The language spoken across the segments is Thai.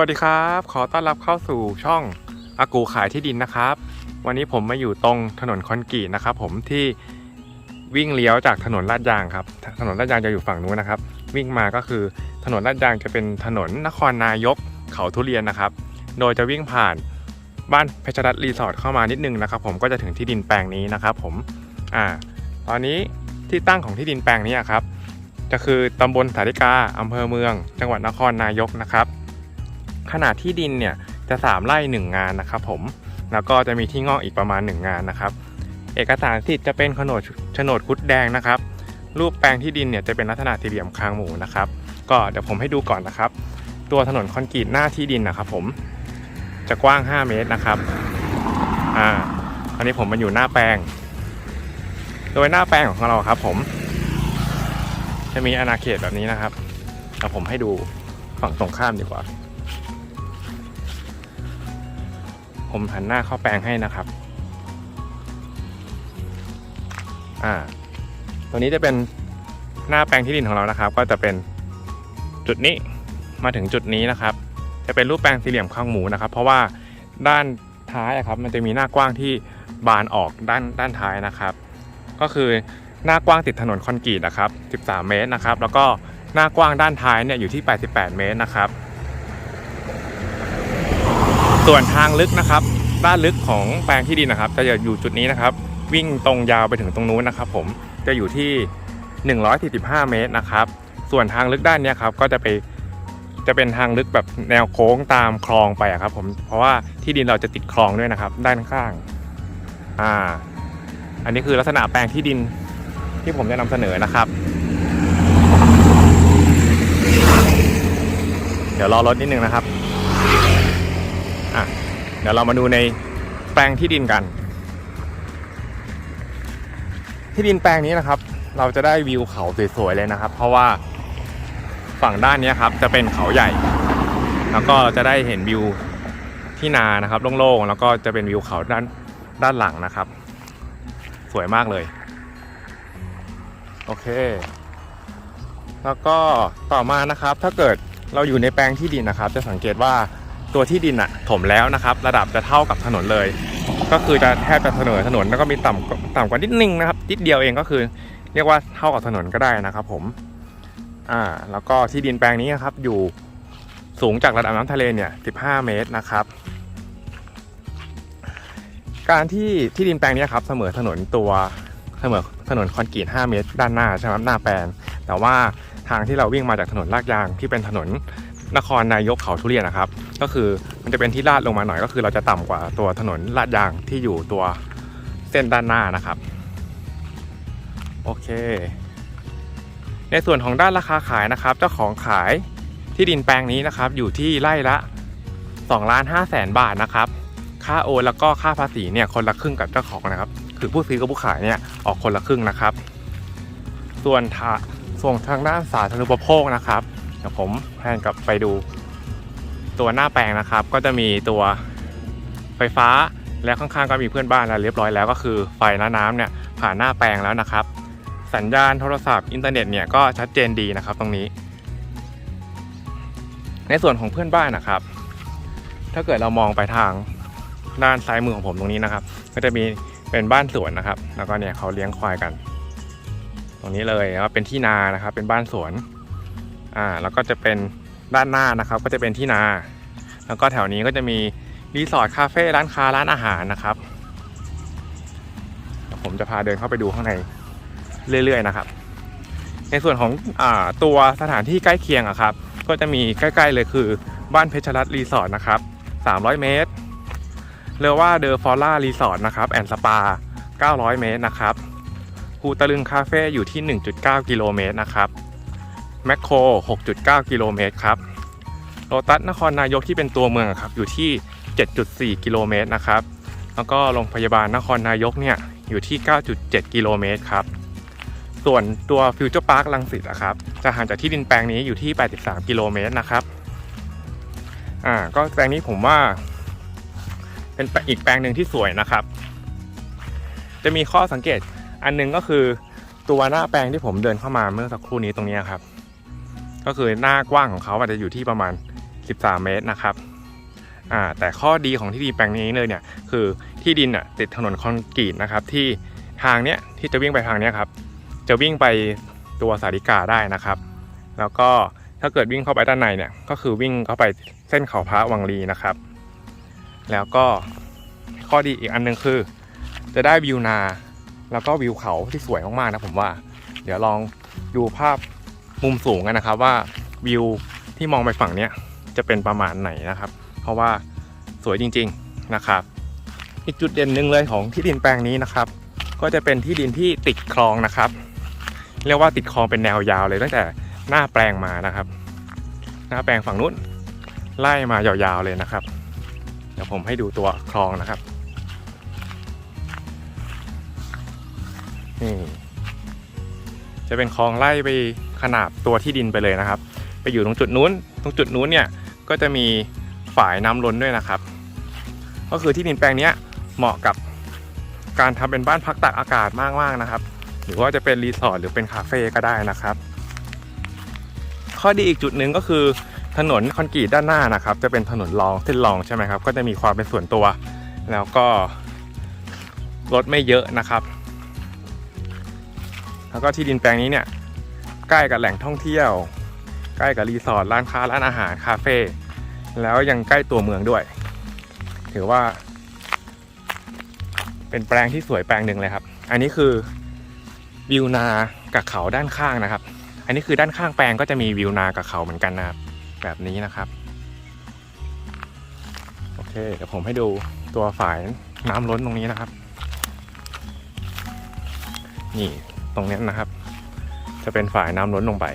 สวัสดีครับ ขอต้อนรับเข้าสู่ช่องอากูขายที่ดินนะครับ วันนี้ผมมาอยู่ตรงถนนคอนกรีตนะครับ ผมที่วิ่งเลี้ยวจากถนนลาดยางครับ ถนนลาดยางจะอยู่ฝั่งนู้นนะครับ วิ่งมาก็คือถนนลาดยางจะเป็นถนนนครนายกเขาทุเรียนนะครับ โดยจะวิ่งผ่านบ้านเพชรรัตรีสอร์ทเข้ามานิดนึงนะครับ ผมก็จะถึงที่ดินแปลงนี้นะครับ ผมอ่าตอนนี้ที่ตั้งของที่ดินแปลงนี้ครับ จะคือตำบลสาริกาอำเภอเมือง จังหวัดนครนายกนะครับ ขนาดที่ดินเนี่ยจะ 3 ไร่ 1 งานนะครับผม แล้วก็จะมีที่งอกอีกประมาณ 1 งานนะครับ เอกสารสิทธิ์จะเป็นโฉนดโฉนดคุดแดงนะครับ รูปแปลงที่ดินเนี่ยจะเป็นลักษณะสี่เหลี่ยมคางหมูนะครับ ก็เดี๋ยวผมให้ดูก่อนนะครับ ตัวถนนคอนกรีตหน้าที่ดินนะครับผม จะกว้าง 5 เมตรนะครับ อ่า อันนี้ผมมาอยู่หน้าแปลง โดยหน้าแปลงของเราครับผม จะมีอาณาเขตแบบนี้นะครับเดี๋ยวผมให้ดูฝั่งตรงข้ามดีกว่า ผมหันหน้าเข้าแปลงให้นะครับ อ่า ตัวนี้จะเป็นหน้าแปลงที่ดินของเรานะครับ ก็จะเป็นจุดนี้มาถึงจุดนี้นะครับ จะเป็นรูปแปลงสี่เหลี่ยมข้างหมูนะครับ เพราะว่าด้านท้ายอะครับ มันจะมีหน้ากว้างที่บานออกด้านด้านท้ายนะครับ ก็คือหน้ากว้างติดถนนคอนกรีตนะครับ 13 เมตรนะครับ แล้วก็หน้ากว้างด้านท้ายเนี่ยอยู่ที่ 88 เมตรนะครับ ส่วนทางลึกนะครับ ด้านลึกของแปลงที่ดินนะครับ จะอยู่จุดนี้นะครับ วิ่งตรงยาวไปถึงตรงนู้นนะครับ ผมจะอยู่ที่ 145 เมตรนะครับ ส่วนทางลึกด้านนี้ครับก็จะไปจะเป็นทางลึกแบบแนวโค้งตามคลองไปครับ ผมเพราะว่าที่ดินเราจะติดคลองด้วยนะครับ ด้านข้างอ่าอันนี้คือลักษณะแปลงที่ดินที่ผมจะนำเสนอนะครับ เดี๋ยวรอรถนิดนึงนะครับ อะเดี๋ยวเรามาดูในแปลงที่ดินกัน ที่ดินแปลงนี้นะครับ เราจะได้วิวเขาสวยๆเลยนะครับ เพราะว่าฝั่งด้านนี้ครับจะเป็นเขาใหญ่ แล้วก็จะได้เห็นวิวที่นานะครับโล่งๆแล้วก็จะเป็นวิวเขาด้านด้านหลังนะครับ สวยมากเลย โอเค แล้วก็ต่อมานะครับ ถ้าเกิดเราอยู่ในแปลงที่ดินนะครับ จะสังเกตว่า ตัวที่ดินอะถมแล้วนะครับ ระดับจะเท่ากับถนนเลย ก็คือจะแทบจะเสนอถนนแล้วก็มีต่ำกว่าต่ำกว่านิดนึงนะครับนิดเดียวเองก็คือ เรียกว่าเท่ากับถนนก็ได้นะครับ ผมอ่าแล้วก็ที่ดินแปลงนี้นะครับ อยู่สูงจากระดับน้ำทะเลเนี่ย 15 เมตรนะครับ การที่ที่ดินแปลงนี้ครับเสมอถนนตัวเสมอถนนคอนกรีต 5 เมตร ด้านหน้าใช่ไหมหน้าแปลงแต่ว่าทางที่เราวิ่งมาจากถนนลาดยางที่เป็นถนน นครนายกเขาทุเรียนนะครับ ก็คือมันจะเป็นที่ลาดลงมาหน่อยก็คือเราจะต่ำกว่าตัวถนนลาดยางที่อยู่ตัวเส้นด้านหน้านะครับ โอเค ในส่วนของด้านราคาขายนะครับ เจ้าของขายที่ดินแปลงนี้นะครับ อยู่ที่ไร่ละ2ล้าน5แสนบาทนะครับ ค่าโอนแล้วก็ค่าภาษีเนี่ยคนละครึ่งกับเจ้าของนะครับ คือผู้ซื้อกับผู้ขายเนี่ยออกคนละครึ่งนะครับ ส่วนทาส่วนทางด้านสาธารณูปโภคนะครับ เดี๋ยวผมแพนกลับไปดูตัวหน้าแปลงนะครับ ก็จะมีตัวไฟฟ้าและข้างๆก็มีเพื่อนบ้านแล้วเรียบร้อยแล้วก็คือไฟและน้ำเนี่ยผ่านหน้าแปลงแล้วนะครับ สัญญาณโทรศัพท์อินเทอร์เน็ตเนี่ยก็ชัดเจนดีนะครับตรงนี้ ในส่วนของเพื่อนบ้านนะครับ ถ้าเกิดเรามองไปทางด้านซ้ายมือของผมตรงนี้นะครับ ก็จะมีเป็นบ้านสวนนะครับ แล้วก็เนี่ยเขาเลี้ยงควายกัน ตรงนี้เลยแล้วก็เป็นที่นานะครับ เป็นบ้านสวน อ่าแล้วก็จะเป็นด้านหน้านะครับก็จะเป็นที่นา แล้วก็แถวนี้ก็จะมีรีสอร์ทคาเฟ่ร้านค้าร้านอาหารนะครับ ผมจะพาเดินเข้าไปดูข้างในเรื่อยๆนะครับ ในส่วนของอตัวสถานที่ใกล้เคียงอะครับ ก็จะมีใกล้ๆเลยคือบ้านเพชรรัตน์รีสอร์ทนะครับ 300 เมตรเรือว่าเดอฟอร่ารีสอร์ทนะครับแอนด์สปา 900 เมตรนะครับภูตะลึงคาเฟ่อยู่ที่ 1.9 กิโลเมตรนะครับ แมคโคร 6.9 กิโลเมตรครับโลตัสนครนายกที่เป็นตัวเมืองครับอยู่ที่ 7.4 กิโลเมตรนะครับ แล้วก็โรงพยาบาลนครนายกเนี่ยอยู่ที่ 9.7 กิโลเมตรครับ ส่วนตัวฟิวเจอร์พาร์คลังสิตอะครับจะห่างจากที่ดินแปลงนี้อยู่ที่ 83 กิโลเมตรนะครับ อ่า ก็แปลงนี้ผมว่า เป็นอีกแปลงหนึ่งที่สวยนะครับ จะมีข้อสังเกตอันหนึงก็คือตัวหน้าแปลงที่ผมเดินเข้ามาเมื่อสักครู่นี้ตรงนี้ครับ ก็คือหน้ากว้างของเขาอาจจะอยู่ที่ประมาณ 13 เมตรนะครับอ่าแต่ข้อดีของที่ดินแปลงนี้เลยเนี่ยคือที่ดินอะติดถนนคอนกรีตนะครับที่ทางเนี้ยที่จะวิ่งไปทางเนี้ยครับจะวิ่งไปตัวสาริกาได้นะครับ แล้วก็ถ้าเกิดวิ่งเข้าไปด้านในเนี่ยก็คือวิ่งเข้าไปเส้นเขาพระวังลีนะครับ แล้วก็ข้อดีอีกอันหนึงคือ จะได้วิวนา แล้วก็วิวเขาที่สวยมากๆนะผมว่า เดี๋ยวลองดูภาพ มุมสูงกันนะครับว่าวิวที่มองไปฝั่งเนี้ยจะเป็นประมาณไหนนะครับ เพราะว่าสวยจริงๆนะครับ อีกจุดเด่นหนึ่งเลยของที่ดินแปลงนี้นะครับ ก็จะเป็นที่ดินที่ติดคลองนะครับ เรียกว่าติดคลองเป็นแนวยาวเลยตั้งแต่หน้าแปลงมานะครับ หน้าแปลงฝั่งนู้นไล่มายาวๆเลยนะครับ เดี๋ยวผมให้ดูตัวคลองนะครับนี่จะเป็นคลองไล่ไป ขนาบตัวที่ดินไปเลยนะครับ ไปอยู่ตรงจุดนู้น ตรงจุดนู้นเนี่ยก็จะมีฝายน้ำล้นด้วยนะครับ ก็คือที่ดินแปลงนี้เหมาะกับการทำเป็นบ้านพักตากอากาศมากๆนะครับ หรือว่าจะเป็นรีสอร์ทหรือเป็นคาเฟ่ก็ได้นะครับ ข้อดีอีกจุดหนึ่งก็คือถนนคอนกรีตด้านหน้านะครับ จะเป็นถนนรองเส้นรองใช่ไหมครับ ก็จะมีความเป็นส่วนตัว แล้วก็รถไม่เยอะนะครับ แล้วก็ที่ดินแปลงนี้เนี่ย ใกล้กับแหล่งท่องเที่ยว ใกล้กับรีสอร์ทร้านค้าร้านอาหารคาเฟ่แล้วยังใกล้ตัวเมืองด้วย ถือว่า เป็นแปลงที่สวยแปลงหนึ่งเลยครับ อันนี้คือวิวนากับเขาด้านข้างนะครับ อันนี้คือด้านข้างแปลงก็จะมีวิวนากับเขาเหมือนกันนะครับแบบนี้นะครับ โอเคเดี๋ยวผมให้ดูตัวฝายน้ำล้นตรงนี้นะครับ นี่ตรงนี้นะครับ จะเป็นฝ่ายน้ำล้นลงไป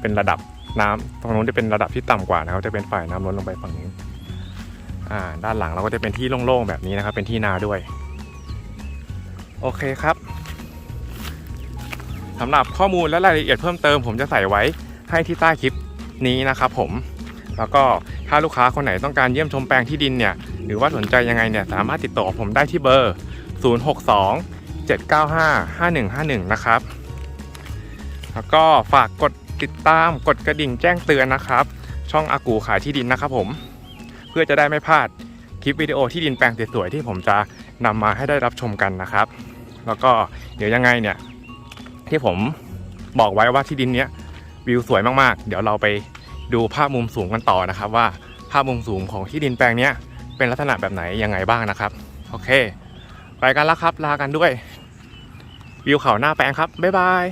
เป็นระดับน้ำตรงนู้นจะเป็นระดับที่ต่ำกว่านะครับ จะเป็นฝ่ายน้ำล้นลงไปฝั่งนี้อ่าด้านหลังเราก็จะเป็นที่โล่งๆแบบนี้นะครับ เป็นที่นาด้วย โอเคครับสำหรับข้อมูลและรายละเอียดเพิ่มเติม ผมจะใส่ไว้ให้ที่ใต้คลิปนี้นะครับผมแล้วก็ถ้าลูกค้าคนไหนต้องการเยี่ยมชมแปลงที่ดินเนี่ยหรือว่าสนใจยังไงเนี่ยสามารถติดต่อผมได้ที่เบอร์ 062 795 5151 นะครับ แล้วก็ฝากกดติดตามกดกระดิ่งแจ้งเตือนนะครับ ช่องอากูขายที่ดินนะครับผม เพื่อจะได้ไม่พลาดคลิปวิดีโอที่ดินแปลงสวยๆที่ผมจะนำมาให้ได้รับชมกันนะครับ แล้วก็เดี๋ยวยังไงเนี่ยที่ผมบอกไว้ว่าที่ดินเนี้ยวิวสวยมากๆ เดี๋ยวเราไปดูภาพมุมสูงกันต่อนะครับ ว่าภาพมุมสูงของที่ดินแปลงเนี้ยเป็นลักษณะแบบไหนยังไงบ้างนะครับ โอเค ไปกันแล้วครับลากันด้วย วิวเขาหน้าแปลงครับ บ๊ายบาย